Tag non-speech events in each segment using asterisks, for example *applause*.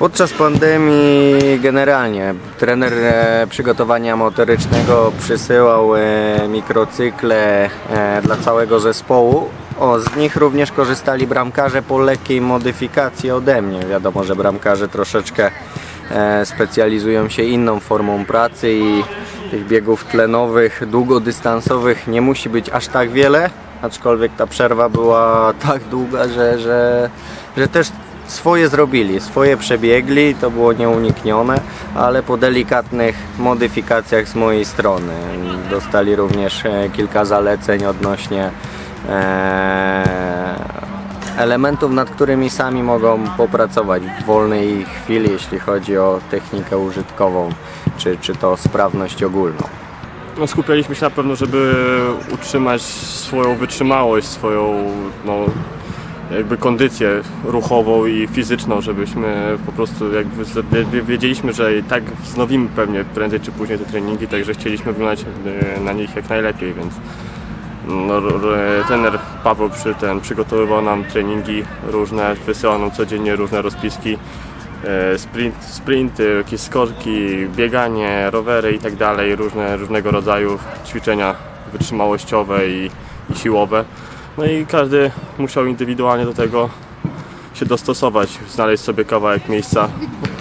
Podczas pandemii generalnie trener e, przygotowania motorycznego przysyłał e, mikrocykle e, dla całego zespołu. O, z nich również korzystali bramkarze po lekkiej modyfikacji ode mnie. Wiadomo, że bramkarze troszeczkę specjalizują się inną formą pracy i tych biegów tlenowych, długodystansowych nie musi być aż tak wiele, aczkolwiek ta przerwa była *laughs* tak długa, że, że, że też swoje zrobili, swoje przebiegli, to było nieuniknione, ale po delikatnych modyfikacjach z mojej strony. Dostali również e, kilka zaleceń odnośnie e, elementów, nad którymi sami mogą popracować w wolnej chwili, jeśli chodzi o technikę użytkową, czy, czy to sprawność ogólną. No, skupialiśmy się na pewno, żeby utrzymać swoją wytrzymałość, swoją no, jakby kondycję ruchową i fizyczną, żebyśmy po prostu jakby wiedzieliśmy, że i tak wznowimy pewnie prędzej czy później te treningi, także chcieliśmy wyglądać e, na nich jak najlepiej, więc no, trener Paweł przy ten przygotowywał nam treningi różne, wysyłał nam codziennie różne rozpiski, e, sprint, sprinty, jakieś skorki, bieganie, rowery i tak dalej, różne, różnego rodzaju ćwiczenia wytrzymałościowe i, i siłowe. No i każdy musiał indywidualnie do tego się dostosować, znaleźć sobie kawałek miejsca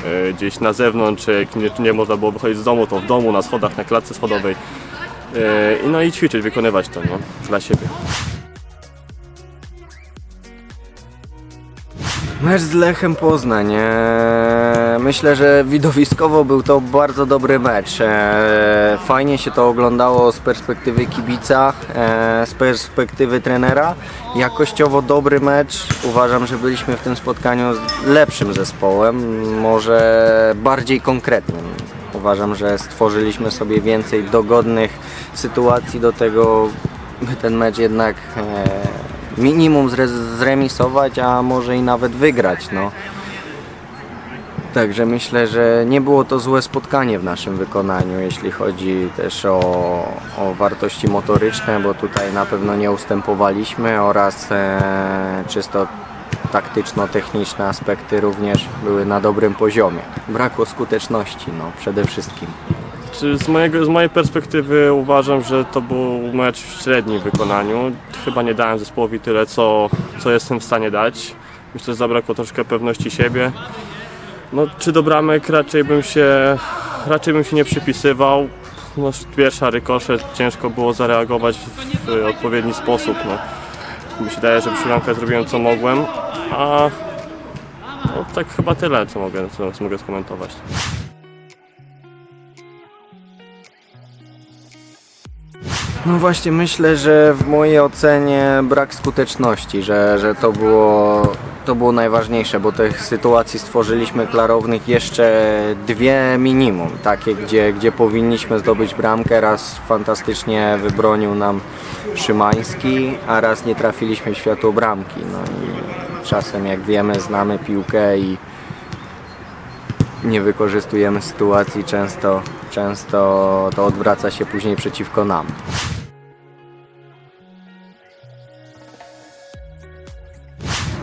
e, gdzieś na zewnątrz, czy jak nie, nie można było wychodzić z domu, to w domu, na schodach, na klatce schodowej. E, no i ćwiczyć, wykonywać to nie? dla siebie. Mecz z Lechem Poznań. e, Myślę, że widowiskowo był to bardzo dobry mecz. E, Fajnie się to oglądało z perspektywy kibica, e, z perspektywy trenera. Jakościowo dobry mecz. Uważam, że byliśmy w tym spotkaniu z lepszym zespołem, może bardziej konkretnym. Uważam, że stworzyliśmy sobie więcej dogodnych sytuacji do tego, by ten mecz jednak minimum zre- zremisować, a może i nawet wygrać. No. Także myślę, że nie było to złe spotkanie w naszym wykonaniu, jeśli chodzi też o, o wartości motoryczne, bo tutaj na pewno nie ustępowaliśmy oraz e, czysto taktyczno-techniczne aspekty również były na dobrym poziomie. Brakło skuteczności, no przede wszystkim. Z, mojego, z mojej perspektywy uważam, że to był mecz w średnim wykonaniu. Chyba nie dałem zespołowi tyle, co, co jestem w stanie dać. Myślę, że zabrakło troszkę pewności siebie. No, czy do bramek raczej bym się, raczej bym się nie przypisywał. No, pierwsza rykoszet, ciężko było zareagować w, w odpowiedni sposób. No. Mi się daje, że przy bramkach zrobiłem co mogłem, a no, tak chyba tyle, co mogę, co, co mogę skomentować. No właśnie myślę, że w mojej ocenie brak skuteczności, że, że to, było, to było najważniejsze, bo tych sytuacji stworzyliśmy klarownych jeszcze dwie minimum, takie gdzie, gdzie powinniśmy zdobyć bramkę, raz fantastycznie wybronił nam Szymański, a raz nie trafiliśmy w światło bramki. No i czasem jak wiemy znamy piłkę i nie wykorzystujemy sytuacji, często, często to odwraca się później przeciwko nam.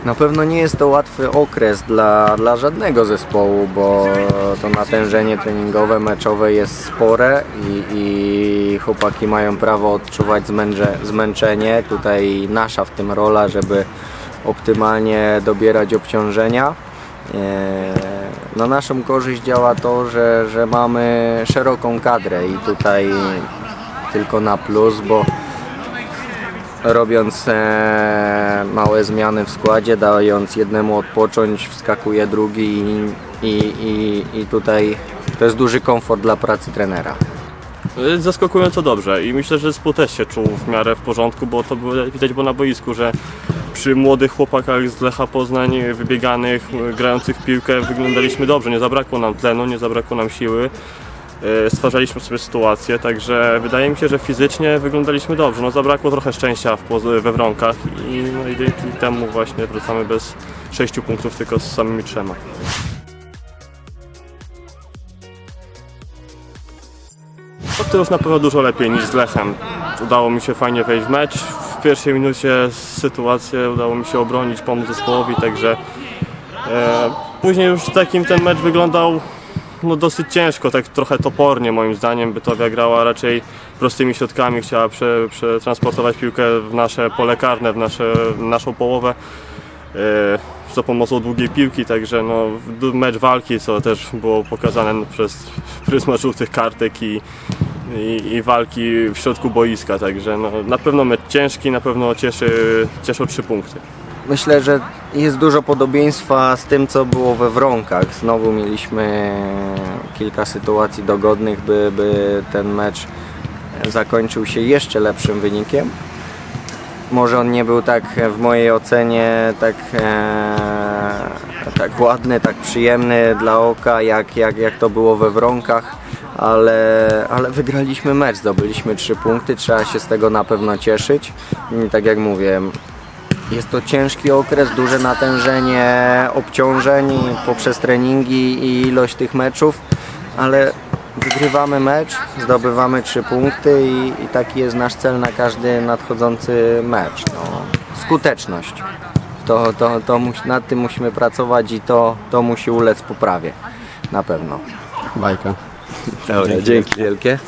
Na pewno nie jest to łatwy okres dla, dla żadnego zespołu, bo to natężenie treningowe, meczowe jest spore i, i chłopaki mają prawo odczuwać zmęcze, zmęczenie. Tutaj nasza w tym rola, żeby optymalnie dobierać obciążenia. E, Na naszą korzyść działa to, że, że mamy szeroką kadrę i tutaj tylko na plus, bo robiąc e, małe zmiany w składzie, dając jednemu odpocząć, wskakuje drugi i, i, i, i tutaj to jest duży komfort dla pracy trenera. Zaskakująco dobrze i myślę, że zespół też się czuł w miarę w porządku, bo to było, widać było na boisku, że przy młodych chłopakach z Lecha Poznań, wybieganych, grających w piłkę wyglądaliśmy dobrze, nie zabrakło nam tlenu, nie zabrakło nam siły. Y, Stwarzaliśmy sobie sytuację, także wydaje mi się, że fizycznie wyglądaliśmy dobrze. No, zabrakło trochę szczęścia w, we wronkach i, no, i dzięki temu właśnie wracamy bez sześciu punktów, tylko z samymi trzema. No to już na pewno dużo lepiej niż z Lechem. Udało mi się fajnie wejść w mecz. W pierwszej minucie sytuację udało mi się obronić, pomóc zespołowi, także e, później już takim ten mecz wyglądał no dosyć ciężko, tak trochę topornie moim zdaniem. Bytowia grała raczej prostymi środkami, chciała prze, przetransportować piłkę w nasze pole karne, w nasze, naszą połowę. e, za pomocą długiej piłki, także no, w- mecz walki, co też było pokazane przez pryzmat żółtych kartek i, i, i walki w środku boiska, także no, na pewno mecz ciężki, na pewno cieszy, cieszą trzy punkty. Myślę, że jest dużo podobieństwa z tym, co było we Wronkach. Znowu mieliśmy kilka sytuacji dogodnych, by, by ten mecz zakończył się jeszcze lepszym wynikiem. Może on nie był tak w mojej ocenie tak, e, tak ładny, tak przyjemny dla oka, jak, jak, jak to było we Wronkach, ale, ale wygraliśmy mecz, zdobyliśmy trzy punkty, trzeba się z tego na pewno cieszyć. I tak jak mówię, jest to ciężki okres, duże natężenie obciążeń poprzez treningi i ilość tych meczów, ale wygrywamy mecz, zdobywamy trzy punkty i, i taki jest nasz cel na każdy nadchodzący mecz. No, skuteczność. To, to, to nad tym musimy pracować i to, to musi ulec poprawie. Na pewno. Bajka. Dobra, dzięki wielkie.